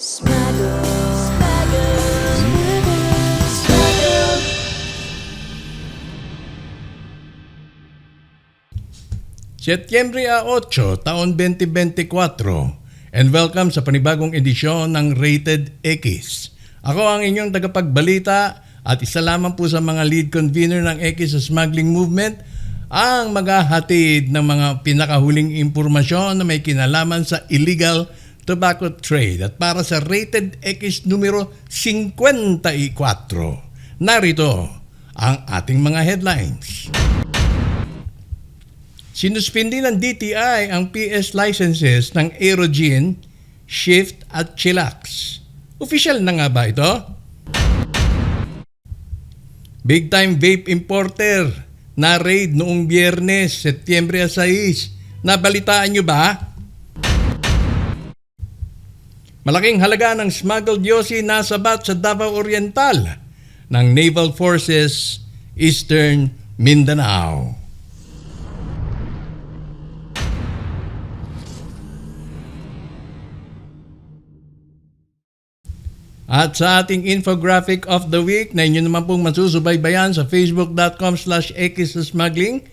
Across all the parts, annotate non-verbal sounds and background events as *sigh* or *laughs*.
Smuggle, smuggle, smuggle. Setyembre 8, taon 2024 and welcome sa panibagong edisyon ng Rated X. Ako ang inyong tagapagbalita at isa lamang po sa mga lead convener ng X sa smuggling movement ang maghahatid ng mga pinakahuling impormasyon na may kinalaman sa illegal tobacco trade. At para sa Rated X numero 54, narito ang ating mga headlines. Sinuspindi ng DTI ang PS licenses ng Aerogen, Shift at Chillax. Official na nga ba ito? Big time vape importer na raid noong biyernes, Setyembre 6. Nabalitaan nyo ba? Malaking halaga ng smuggled yosi nasabat sa Davao Oriental ng Naval Forces Eastern Mindanao. At sa ating infographic of the week na inyo naman pong masusubaybayan sa facebook.com slash smuggling,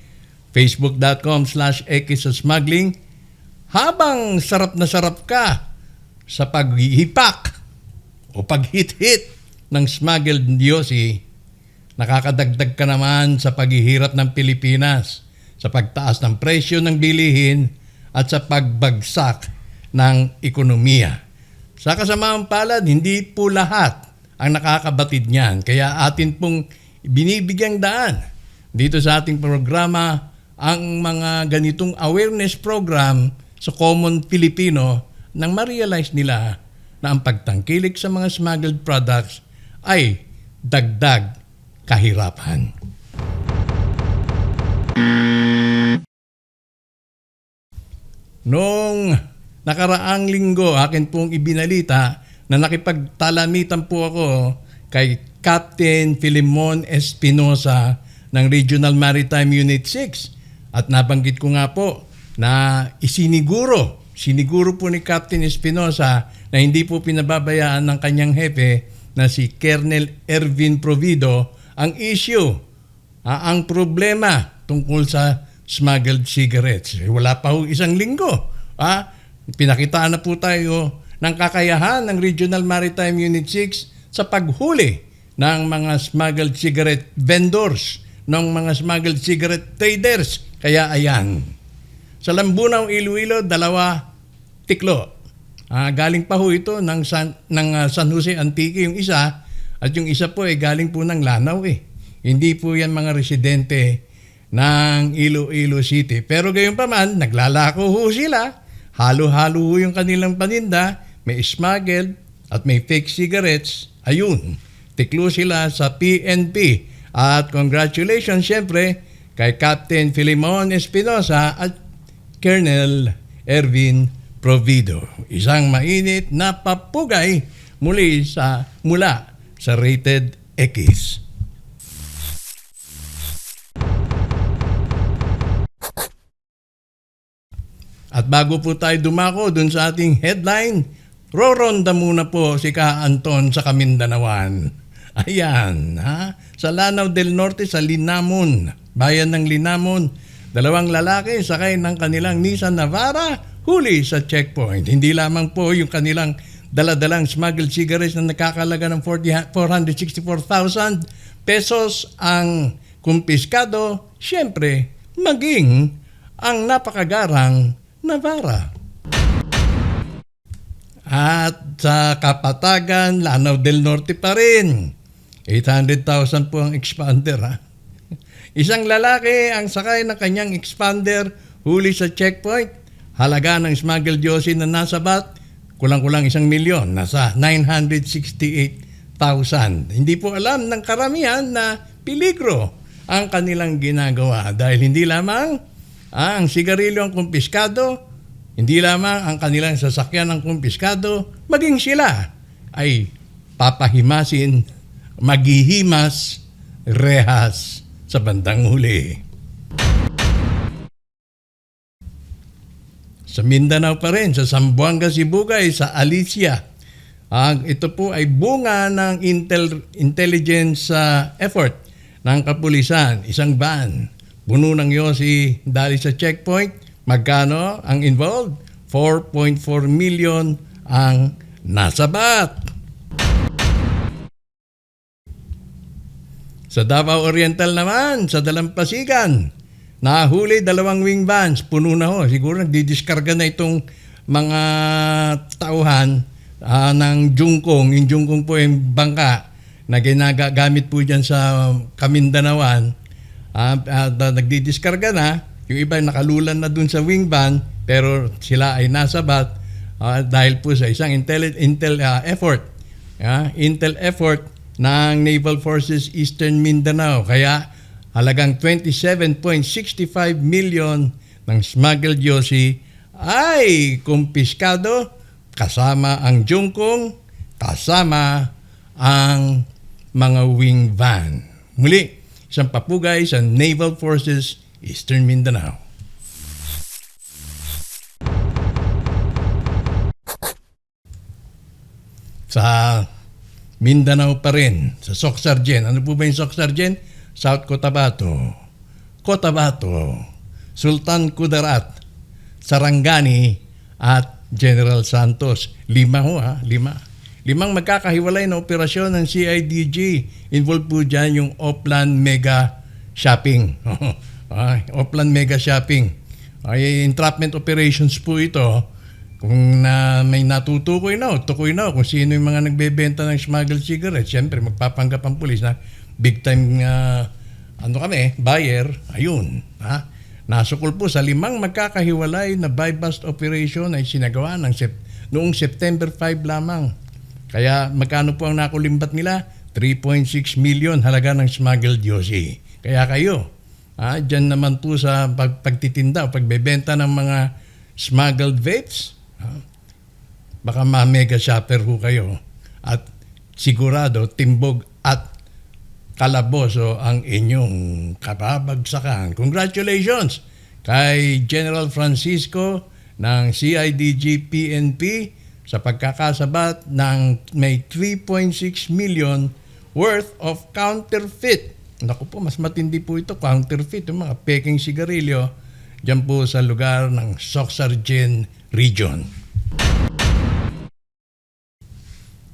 facebook.com slash smuggling, habang sarap na sarap ka sa paghihipak o paghit-hit ng smuggled yosi, nakakadagdag ka naman sa paghihirap ng Pilipinas, sa pagtaas ng presyo ng bilihin at sa pagbagsak ng ekonomiya. Sa kasamaang palad, hindi po lahat ang nakakabatid niyan. Kaya atin pong binibigyang daan dito sa ating programa ang mga ganitong awareness program sa common Filipino nang ma-realize nila na ang pagtangkilik sa mga smuggled products ay dagdag kahirapan. Noong nakaraang linggo, akin pong ibinalita na nakipagtalamitan po ako kay Captain Filimon Espinosa ng Regional Maritime Unit 6. At nabanggit ko nga po na isiniguro, siniguro po ni Captain Espinosa na hindi po pinababayaan ng kanyang hepe na si Colonel Ervin Provido ang issue, ah, ang problema tungkol sa smuggled cigarettes. Eh, wala pa ho isang linggo. Ah, Pinakitaan na po tayo ng kakayahan ng Regional Maritime Unit 6 sa paghuli ng mga smuggled cigarette vendors, ng mga smuggled cigarette traders. Kaya ayan, sa Lambunaw, Iloilo, dalawa tiklo. Ah, galing pa ho ito ng San, ng ah, San Jose Antique yung isa at yung isa po ay galing po ng Lanao eh. Hindi po yan mga residente ng Iloilo City. Pero gayon pa man, naglalako ho sila. Halo-halo ho yung kanilang paninda. May smuggled at may fake cigarettes. Ayun, tiklo sila sa PNP. At congratulations syempre kay Captain Filimon Espinosa at Colonel Ervin Provido. Isang mainit na papugay muli sa mula sa Rated X. At bago po tayo dumako dun sa ating headline, roronda muna po si Ka Anton sa Kamindanawan. *laughs* Ayan, ha? Sa Lanao del Norte, sa Linamon, bayan ng Linamon, dalawang lalaki sakay ng kanilang Nissan Navara, huli sa checkpoint. Hindi lamang po yung kanilang daladalang smuggled cigarettes na nakakalaga ng 40 464,000 pesos ang kumpiskado, syempre, maging ang napakagarang Navara. At sa Kapatagan, Lanao del Norte pa rin. 800,000 po ang expander ha. Isang lalaki ang sakay ng kanyang expander huli sa checkpoint. Halaga ng smuggled yosi na nasa bat, kulang-kulang isang milyon, nasa 968,000. Hindi po alam ng karamihan na piligro ang kanilang ginagawa dahil hindi lamang ang sigarilyo ang kumpiskado, hindi lamang ang kanilang sasakyan ang kumpiskado, maging sila ay papahimasin, maghihimas, rehas sa bandang huli. Sa Mindanao pa rin, sa Zamboanga, Sibugay, sa Alicia, Ang ito po ay bunga ng intel, intelligence ah, effort ng kapulisan. Isang van. Puno ng Yossi dali sa checkpoint. Magkano ang involved? 4.4 million ang nasabat. Sa Davao Oriental naman, sa Dalampasigan, nahuli dalawang wing vans, puno na ho. Siguro nagdidiskarga na itong mga tauhan ah, ng Jungkong. Yung Jungkong po yung bangka na ginagamit po dyan sa Kamindanawan. Ah, ah, na- nagdidiskarga na. Yung iba nakalulan na dun sa wing van, pero sila ay nasabat ah, dahil po sa isang intel, intel ah, effort. Ah, intel effort ng Naval Forces Eastern Mindanao. Kaya halagang 27.65 million ng smuggled Yossi ay kumpiskado kasama ang Jungkong, kasama ang mga wing van. Muli, isang papugay sa Naval Forces Eastern Mindanao. Sa Mindanao pa rin, sa Soc Sargent. Ano po ba yung Soc Sargent? South Cotabato, Cotabato, Sultan Kudarat, Sarangani, at General Santos. Lima ho ha, lima. Limang magkakahiwalay na operasyon ng CIDG. Involved po dyan yung Oplan Mega Shopping. *laughs* Ay, Oplan Mega Shopping. Ay, entrapment operations po ito. Kung na may natutukoy na, tukoy na, kung sino yung mga nagbebenta ng smuggled cigarettes, siyempre magpapanggap ang pulis na big time nga, ano kami, buyer, ayun. Ha? Nasukol po sa limang magkakahiwalay na buy-bust operation ay sinagawa ng sep- noong September 5 lamang. Kaya magkano po ang nakulimbat nila? 3.6 million halaga ng smuggled Yossi. Kaya kayo, ah, dyan naman po sa pag, pagtitinda pagbebenta ng mga smuggled vapes, ah, baka ma-mega shopper ho kayo. At sigurado, timbog kalaboso ang inyong kababagsakan. Congratulations kay General Francisco ng CIDG PNP sa pagkakasabat ng may 3.6 million worth of counterfeit. Naku po, mas matindi po ito, counterfeit, yung mga peking sigarilyo dyan po sa lugar ng Soxargen Region.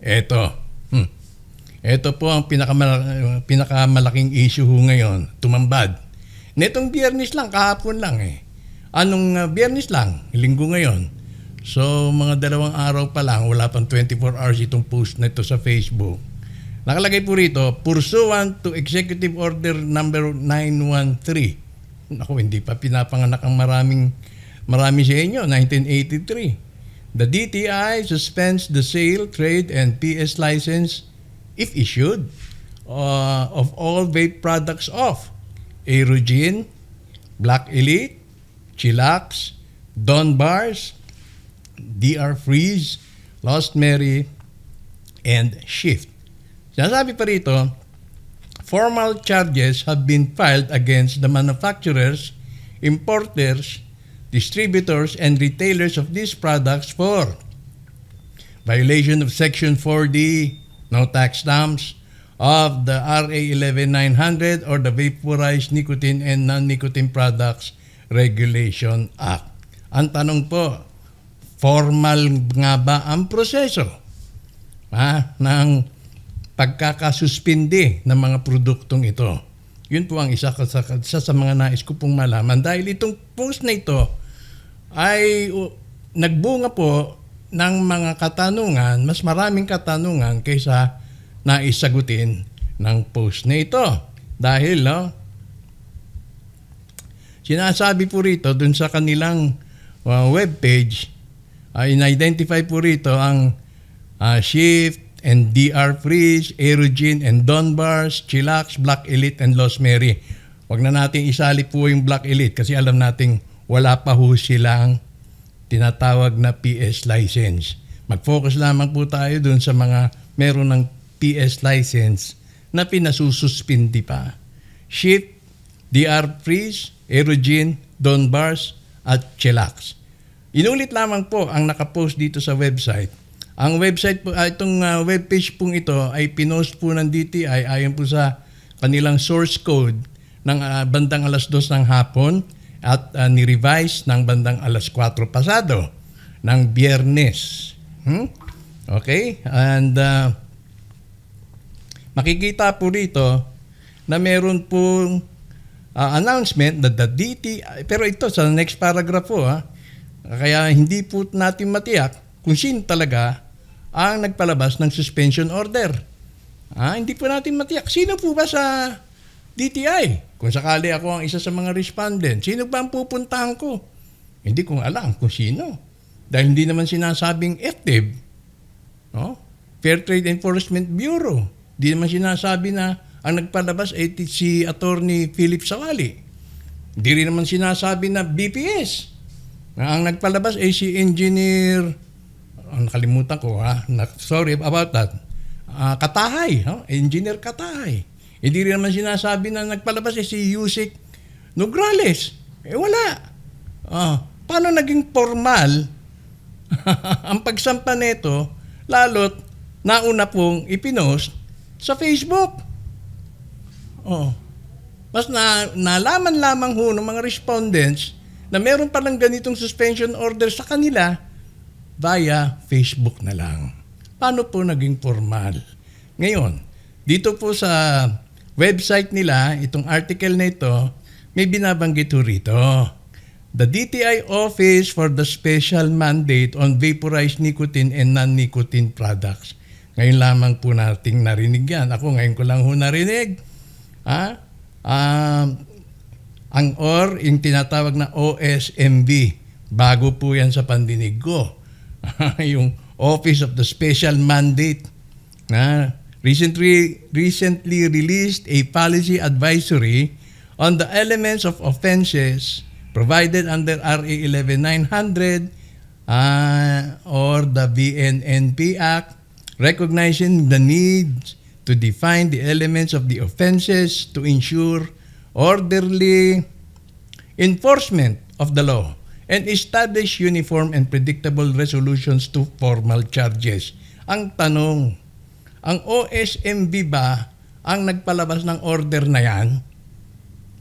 Eto. Ito po ang pinakamala- pinakamalaking issue ho ngayon, tumambad. Netong biyernes lang, kahapon lang eh. Anong uh, biyernes lang, linggo ngayon. So mga dalawang araw pa lang, wala pang 24 hours itong post na ito sa Facebook. Nakalagay po rito, pursuant to Executive Order number 913. Ako, hindi pa pinapanganak ang maraming marami sa inyo, 1983. The DTI suspends the sale, trade, and PS license if issued uh, of all vape products of Aerogen, Black Elite, Chillax, Don Bars, DR Freeze, Lost Mary, and Shift. Sinasabi pa rito, formal charges have been filed against the manufacturers, importers, distributors, and retailers of these products for violation of Section 4D, no tax stamps, of the RA 11900 or the Vaporized Nicotine and Non-Nicotine Products Regulation Act. Ang tanong po, formal nga ba ang proseso ha, ng pagkakasuspindi ng mga produktong ito? Yun po ang isa, sa, isa sa mga nais ko pong malaman dahil itong post na ito ay uh, nagbunga po ng mga katanungan, mas maraming katanungan kaysa naisagutin ng post na ito. Dahil, no, sinasabi po rito dun sa kanilang uh, webpage, uh, in-identify po rito ang uh, Shift and DR Freeze, Aerogen and Donbars, Chillax, Black Elite and Lost Mary. Huwag na nating isali po yung Black Elite kasi alam nating wala pa ho silang tinatawag na PS license. Mag-focus lamang po tayo dun sa mga meron ng PS license na pinasususpindi pa. Shift, DR Freeze, Aerogen, Donbars, at Chillax. Inulit lamang po ang nakapost dito sa website. Ang website po, ah, itong ah, webpage pong ito ay pinost po ng DTI ayon po sa kanilang source code ng ah, bandang alas 2 ng hapon at ah, ni-revise ng bandang alas 4 pasado ng biyernes. Hmm? Okay? And ah, makikita po rito na meron pong ah, announcement that the DTI, pero ito sa next paragraph po ha, kaya hindi po natin matiyak kung sino talaga ang nagpalabas ng suspension order. Ah, hindi po natin matiyak. Sino po ba sa DTI? Kung sakali ako ang isa sa mga respondent, sino ba ang pupuntahan ko? Hindi ko alam kung sino. Dahil hindi naman sinasabing FTEB. No? Fair Trade Enforcement Bureau. Hindi naman sinasabi na ang nagpalabas ay si Attorney Philip Sawali. Hindi rin naman sinasabi na BPS. Na ang nagpalabas ay si Engineer, oh, nakalimutan ko ha, Na- sorry about that, Ah, Katahay, no? Engineer Katahay. Hindi rin naman sinasabi na nagpalabas ay si Yusik Nograles. Eh wala. Ah, paano naging formal *laughs* ang pagsampa nito, lalo't nauna pong ipinost sa Facebook. Oh. Mas na, nalaman lamang ho ng mga respondents na meron palang ganitong suspension order sa kanila via Facebook na lang. Paano po naging formal? Ngayon, dito po sa website nila, itong article na ito, may binabanggit ho rito. The DTI Office for the Special Mandate on Vaporized Nicotine and Non-Nicotine Products. Ngayon lamang po nating narinig yan. Ako ngayon ko lang ho narinig. Ha? Um, ang OR, yung tinatawag na OSMB. Bago po yan sa pandinig ko. *laughs* yung Office of the Special Mandate na recently recently released a policy advisory on the elements of offenses provided under RA 11900 uh, or the VNNP Act recognizing the need to define the elements of the offenses to ensure orderly enforcement of the law and establish uniform and predictable resolutions to formal charges. Ang tanong, ang OSMB ba ang nagpalabas ng order na yan?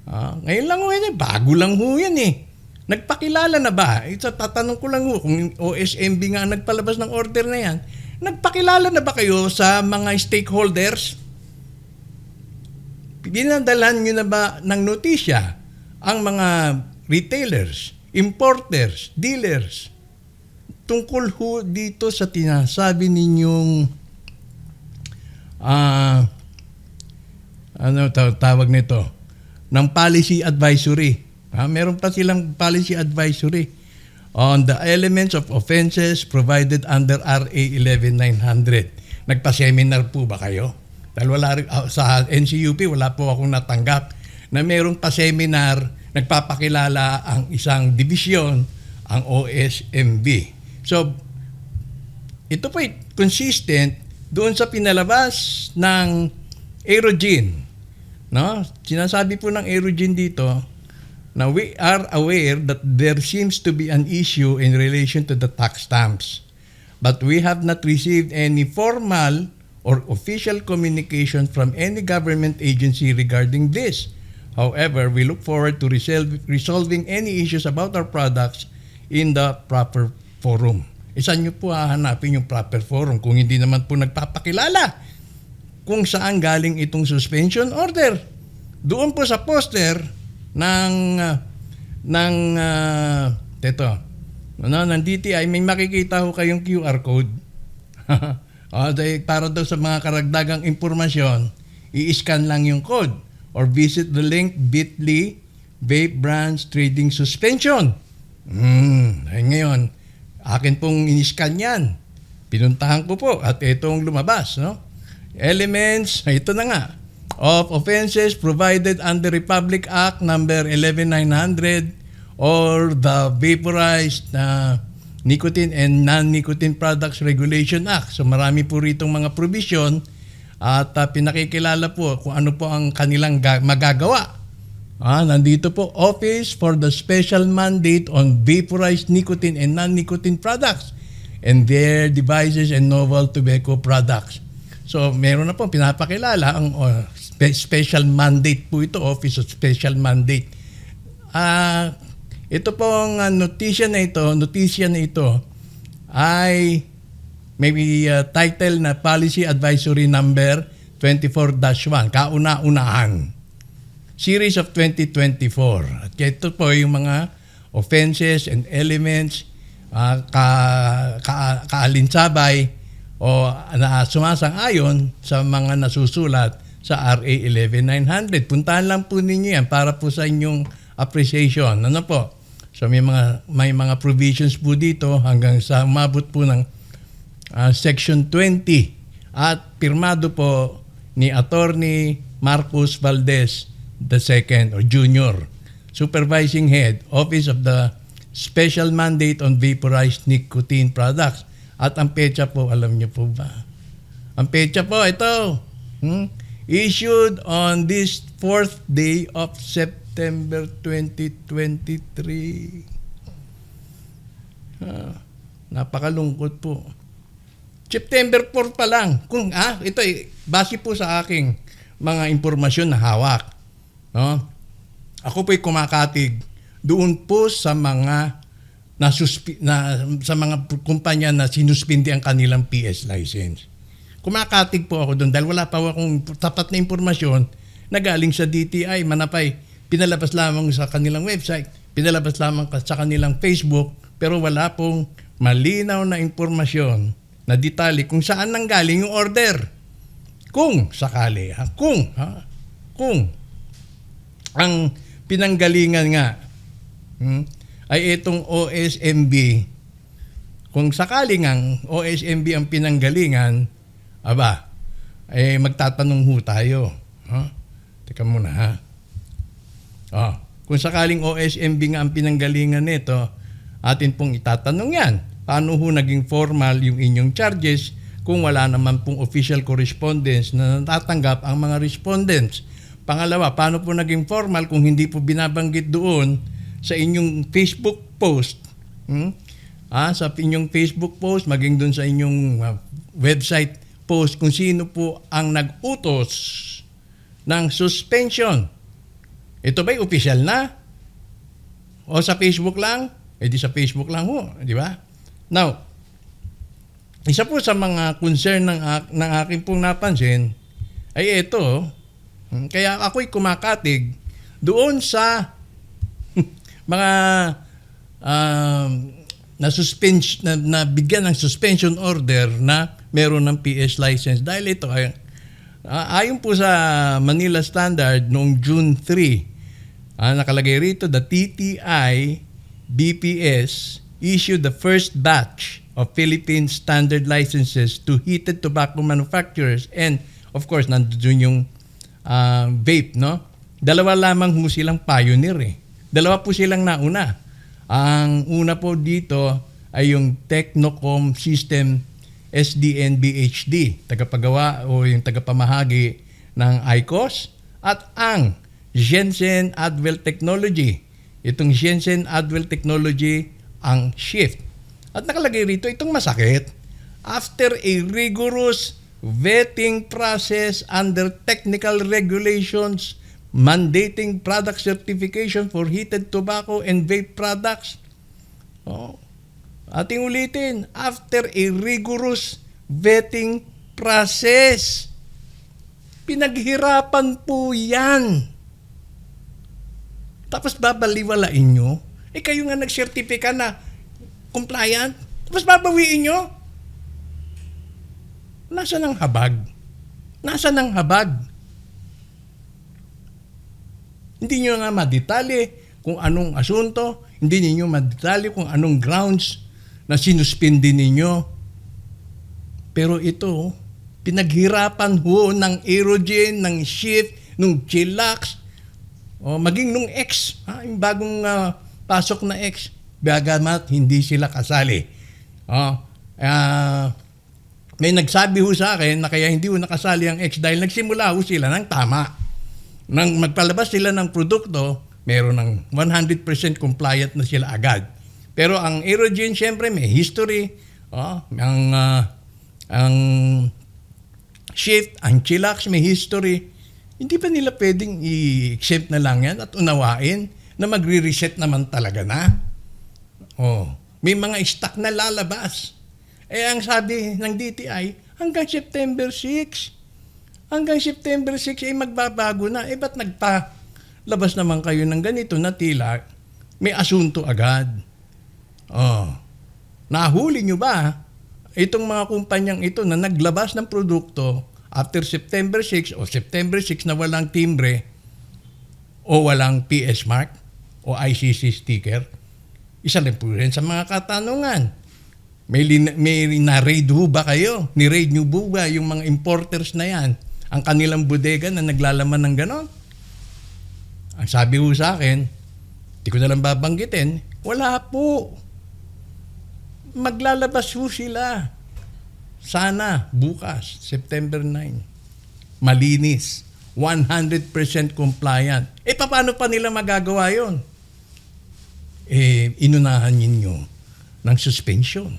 Ah, ngayon lang ho yan eh. Bago lang ho yan eh. Nagpakilala na ba? Ito, tatanong ko lang ho, kung OSMB nga ang nagpalabas ng order na yan, nagpakilala na ba kayo sa mga stakeholders? Binadalan nyo na ba ng notisya ang mga retailers, importers, dealers tungkol ho dito sa tinasabi ninyong ah ano taw- tawag nito ng policy advisory. Ah, meron pa silang policy advisory on the elements of offenses provided under RA 11900. Nagpa-seminar po ba kayo? Dahil wala ah, sa NCUP wala po akong natanggap na merong pa-seminar nagpapakilala ang isang division, ang OSMB. So, ito po consistent doon sa pinalabas ng Aerogen. No? Sinasabi po ng Aerogen dito na we are aware that there seems to be an issue in relation to the tax stamps. But we have not received any formal or official communication from any government agency regarding this. However, we look forward to resolving any issues about our products in the proper forum. Isa nyo po hahanapin yung proper forum kung hindi naman po nagpapakilala kung saan galing itong suspension order. Doon po sa poster ng ah, ng uh, teto, ano, ng DTI, may makikita ho kayong QR code. oh, *laughs* dahil para daw sa mga karagdagang impormasyon, i-scan lang yung code or visit the link bit.ly vape brands trading suspension. Hmm, ay ngayon, akin pong in-scan yan. Pinuntahan ko po at itong lumabas, no? Elements, ito na nga, of offenses provided under Republic Act number 11900 or the Vaporized uh, Nicotine and Non-Nicotine Products Regulation Act. So marami po ritong mga provision at uh, pinakikilala po kung ano po ang kanilang ga- magagawa. Ah, nandito po, Office for the Special Mandate on Vaporized Nicotine and Non-Nicotine Products. and their devices and novel tobacco products. So, meron na po pinapakilala ang uh, spe- special mandate po ito, Office of Special Mandate. Ah, ito pong uh, notisya na ito, notisya na ito ay may uh, title na Policy Advisory Number 24-1, kauna-unahan. Series of 2024. At ito po yung mga offenses and elements ah, ka, ka, kaalinsabay o na sumasang-ayon sa mga nasusulat sa RA 11900. Puntahan lang po ninyo yan para po sa inyong appreciation. Ano po? So may mga may mga provisions po dito hanggang sa umabot po ng ah, section 20 at pirmado po ni attorney Marcos Valdez II or Junior, Supervising Head, Office of the Special Mandate on Vaporized Nicotine Products. At ang pecha po, alam niyo po ba? Ang pecha po, ito. Hmm? Issued on this fourth day of September 2023. Ah, napakalungkot po. September 4 pa lang. Kung ah, ito eh, base po sa aking mga impormasyon na hawak. No? Ako po'y kumakatig doon po sa mga nasuspi, na, sa mga kumpanya na sinuspindi ang kanilang PS license. Kumakatig po ako doon dahil wala pa akong tapat na impormasyon na galing sa DTI, manapay, pinalabas lamang sa kanilang website, pinalabas lamang sa kanilang Facebook, pero wala pong malinaw na impormasyon na detalye kung saan nanggaling yung order. Kung sakali, ha? kung, ha? kung ang pinanggalingan nga hmm, ay itong OSMB, kung sakali nga OSMB ang pinanggalingan, aba, eh magtatanong ho tayo. Ha? Teka muna ha. Oh, kung sakaling OSMB nga ang pinanggalingan nito, atin pong itatanong yan. Paano ho naging formal yung inyong charges kung wala naman pong official correspondence na natatanggap ang mga respondents? Pangalawa, paano po naging formal kung hindi po binabanggit doon sa inyong Facebook post? Hmm? Ah, sa inyong Facebook post, maging doon sa inyong ah, website post kung sino po ang nag-utos ng suspension. Ito ba'y official na? O sa Facebook lang? Eh di sa Facebook lang ho, di ba? Now, isa po sa mga concern ng, ak- ng aking pong napansin ay ito, Kaya ako'y kumakatig doon sa *laughs* mga um, na suspension na, na bigyan ng suspension order na meron ng PS license. Dahil ito ay ah, ayon po sa Manila Standard noong June 3 ah, nakalagay rito the TTI BPS issued the first batch of Philippine standard licenses to heated tobacco manufacturers. And of course nandoon yung ah, vape, no? Dalawa lamang ho silang pioneer eh. Dalawa po silang nauna. Ang una po dito ay yung Technocom System SDN-BHD, tagapagawa o yung tagapamahagi ng ICOS at ang Jensen Adwell Technology. Itong Jensen Adwell Technology ang shift. At nakalagay rito itong masakit. After a rigorous vetting process under technical regulations mandating product certification for heated tobacco and vape products. Oh. Ating ulitin, after a rigorous vetting process. Pinaghirapan po yan. Tapos babaliwalain nyo. Eh kayo nga nagsertifika na compliant. Tapos babawiin nyo. Nasa ng habag? Nasa ng habag? Hindi nyo nga madetali kung anong asunto, hindi ninyo madetali kung anong grounds na sinuspindi ninyo. Pero ito, pinaghirapan ho ng Aerogen, ng Shift, ng Chillax, o maging nung X, ha, yung bagong ah, pasok na X, bagamat hindi sila kasali. Oh, ah, may nagsabi ho sa akin na kaya hindi ho nakasali ang X dahil nagsimula ho sila ng tama. Nang magpalabas sila ng produkto, meron ng 100% compliant na sila agad. Pero ang Aerogen, syempre, may history Oh, ang ah, ang shift, ang chillax, may history. Hindi ba nila pwedeng i-accept na lang yan at unawain na magre-reset naman talaga na? Oh, may mga stock na lalabas. Eh ang sabi ng DTI, hanggang September 6. Hanggang September 6 ay magbabago na. Eh ba't nagpa-labas naman kayo ng ganito na tila may asunto agad? Oh. Nahuli nyo ba itong mga kumpanyang ito na naglabas ng produkto after September 6 o September 6 na walang timbre o walang PS mark o ICC sticker? Isa rin po rin sa mga katanungan. May, lin- may na-raid ho ba kayo? Ni-raid nyo po ba yung mga importers na yan? Ang kanilang bodega na naglalaman ng ganon? Ang sabi ho sa akin, di ko na lang babanggitin, wala po. Maglalabas ho sila. Sana bukas, September 9. Malinis. 100% compliant. Eh, paano pa nila magagawa yon? Eh, inunahan ninyo ng suspension.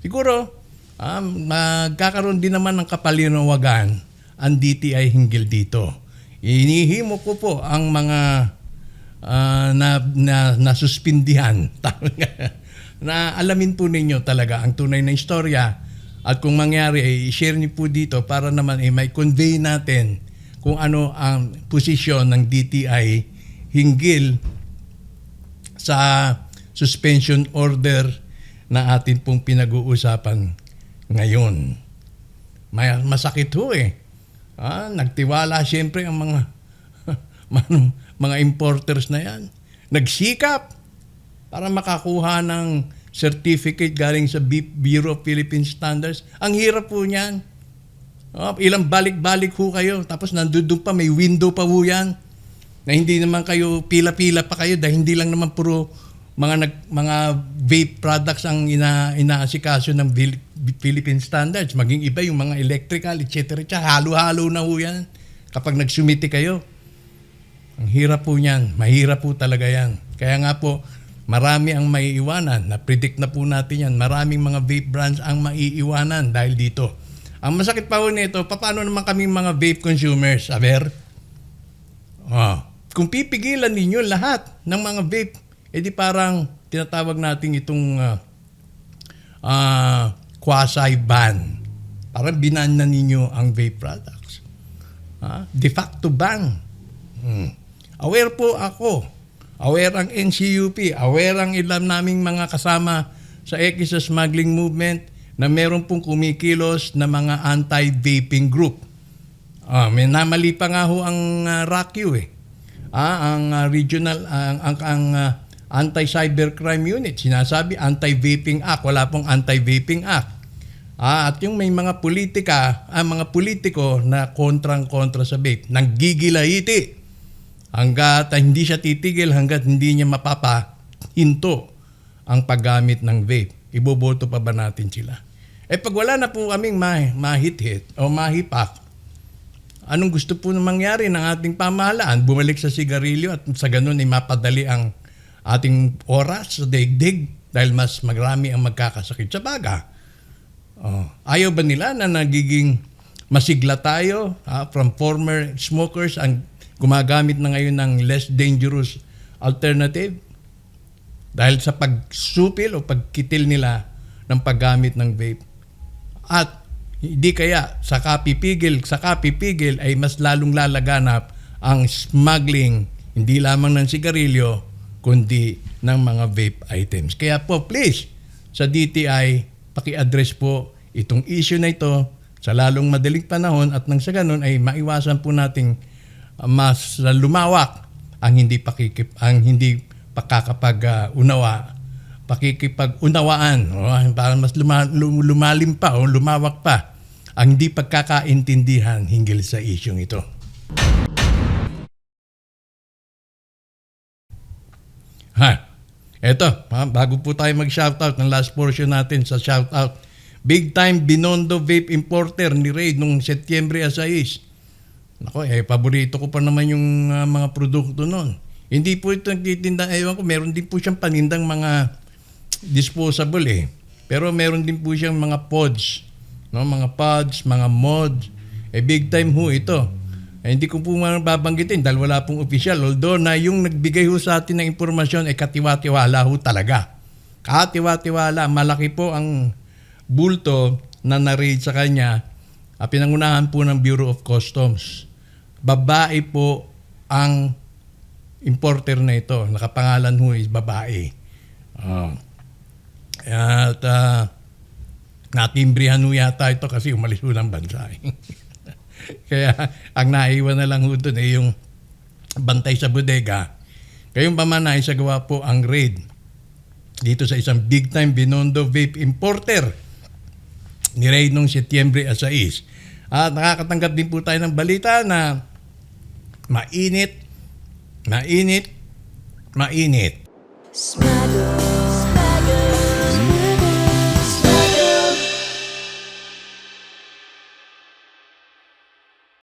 Siguro, um, magkakaroon din naman ng kapalinawagan. Ang DTI hinggil dito. Inihimo ko po ang mga ah, na, na nasuspindihan. *laughs* Na alamin po ninyo talaga ang tunay na istorya. At kung mangyari ay i-share niyo po dito para naman eh, may convey natin kung ano ang posisyon ng DTI hinggil sa suspension order na atin pong pinag-uusapan ngayon. May masakit ho eh. Ah, nagtiwala siyempre ang mga *laughs* mga importers na yan. Nagsikap para makakuha ng certificate galing sa Bureau of Philippine Standards. Ang hirap po niyan. Oh, ilang balik-balik ho kayo. Tapos nandun pa, may window pa ho yan. Na hindi naman kayo, pila-pila pa kayo dahil hindi lang naman puro mga nag, mga vape products ang ina, inaasikaso ng Phil- Philippine standards. Maging iba yung mga electrical, etc. Halo-halo na ho yan kapag nagsumiti kayo. Ang hirap po niyan. Mahirap po talaga yan. Kaya nga po, marami ang maiiwanan. Na-predict na po natin yan. Maraming mga vape brands ang maiiwanan dahil dito. Ang masakit pa po nito, paano naman kami mga vape consumers, Aber? Ah, kung pipigilan ninyo lahat ng mga vape, edi parang tinatawag natin itong ah, ah, quasi-ban. Parang binan na ninyo ang vape products. Ah, de facto ban. Hmm. Aware po ako. Aware ang NCUP. Aware ang ilan naming mga kasama sa X smuggling movement na meron pong kumikilos na mga anti-vaping group. Ah, may namali pa nga ho ang uh, RACU eh. Ah, ang ah, regional ang ang, ang ah, anti-cybercrime unit sinasabi anti-vaping act, wala pong anti-vaping act. Ah, at yung may mga politika, ang mga politiko na kontrang-kontra sa vape, nanggigilahiti. Hanggat ah, hindi siya titigil, hanggat hindi niya mapapahinto ang paggamit ng vape. Iboboto pa ba natin sila? Eh pag wala na po kaming ma- mahit-hit o mahipak, anong gusto po na mangyari ng ating pamahalaan? Bumalik sa sigarilyo at sa ganun ay mapadali ang ating oras sa daigdig dahil mas magrami ang magkakasakit sa baga. Oh. Ayaw ba nila na nagiging masigla tayo ah, from former smokers ang gumagamit na ngayon ng less dangerous alternative? Dahil sa pagsupil o pagkitil nila ng paggamit ng vape. At hindi kaya sa kapipigil, sa kapipigil ay mas lalong lalaganap ang smuggling hindi lamang ng sigarilyo kundi ng mga vape items. Kaya po please sa DTI paki-address po itong issue na ito sa lalong madaling panahon at nang sa ganun ay maiwasan po nating uh, mas lumawak ang hindi pakikip ang hindi pakakapag unawa pakikipag-unawaan o para mas luma, lum- lumalim pa o lumawak pa ang hindi pagkakaintindihan hinggil sa isyong ito. Eto, ha, bago po tayo mag-shoutout ng last portion natin sa shoutout. Big time Binondo Vape Importer ni Ray nung Setyembre 6. Nako, eh, paborito ko pa naman yung ah, mga produkto noon. Hindi po ito nagtitinda, ewan ko, meron din po siyang panindang mga disposable eh. Pero meron din po siyang mga pods, no? mga pods, mga mods. Eh big time ho ito. Eh, hindi ko po man babanggitin dahil wala pong official. Although na yung nagbigay ho sa atin ng impormasyon ay katiwa-tiwala ho talaga. Katiwa-tiwala. Malaki po ang bulto na na-raid sa kanya. Ah, pinangunahan po ng Bureau of Customs. Babae po ang importer na ito. Nakapangalan ho is babae. Ah. At uh, natimbrihan ho yata ito kasi umalis ho ng bansa. *laughs* eh. *laughs* Kaya ang naiwan na lang ho doon ay yung bantay sa bodega. Kayong paman ay sagawa po ang raid dito sa isang big time Binondo vape importer ni raid noong Setyembre 6. At nakakatanggap din po tayo ng balita na mainit, mainit, mainit. Smuggle